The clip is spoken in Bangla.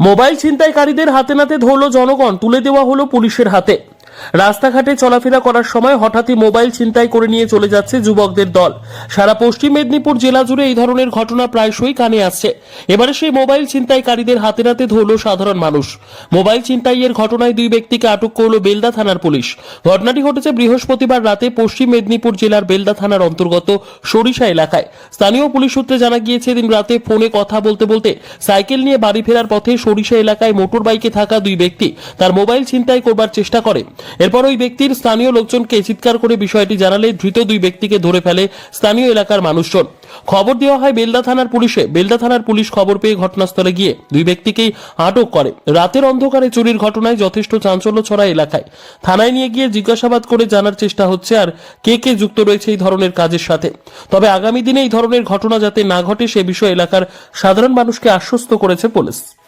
মোবাইল ছিনতাইকারীদের হাতে নাতে ধরল জনগণ তুলে দেওয়া হলো পুলিশের হাতে। রাস্তাঘাটে চলাফেরা করার সময় হঠাৎই মোবাইল ছিনতাই করে নিয়ে চলে যাচ্ছে যুবকদের দল। সারা পশ্চিম মেদিনীপুর জেলা জুড়ে এই ধরনের ঘটনা প্রায়শই কানে আসছে। এবারে সেই মোবাইল ছিনতাইকারীদের হাতে নাতে ধরল সাধারণ মানুষ। মোবাইল ছিনতাইয়ের ঘটনায় দুই ব্যক্তিকে আটক করল বেলদা থানার পুলিশ। ঘটনাটি ঘটেছে বৃহস্পতিবার রাতে পশ্চিম মেদিনীপুর জেলার বেলদা থানার অন্তর্গত সরিষা এলাকায়। স্থানীয় পুলিশ সূত্রে জানা গিয়েছে দিন রাতে ফোনে কথা বলতে বলতে সাইকেল নিয়ে বাড়ি ফেরার পথে সরিষা এলাকায় মোটর বাইকে থাকা দুই ব্যক্তি তার মোবাইল ছিনতাই করবার চেষ্টা করে। এরপর ওই ব্যক্তির স্থানীয় লোকজনকে চিৎকার করে বিষয়টি জানালে ধৃত দুই ব্যক্তিকে ধরে ফেলে স্থানীয় এলাকার মানুষজন। খবর দেওয়া হয় বেলদা থানার পুলিশে। বেলদা থানার পুলিশ খবর পেয়ে ঘটনাস্থলে গিয়ে দুই ব্যক্তিকেই আটক করে। রাতের অন্ধকারে চুরির ঘটনায় যথেষ্ট চাঞ্চল্য ছড়া এলাকায়। থানায় নিয়ে গিয়ে জিজ্ঞাসাবাদ করে জানার চেষ্টা হচ্ছে আর কে কে যুক্ত রয়েছে এই ধরনের কাজের সাথে। তবে আগামী দিনে এই ধরনের ঘটনা যাতে না ঘটে সে বিষয়ে এলাকার সাধারণ মানুষকে আশ্বস্ত করেছে পুলিশ।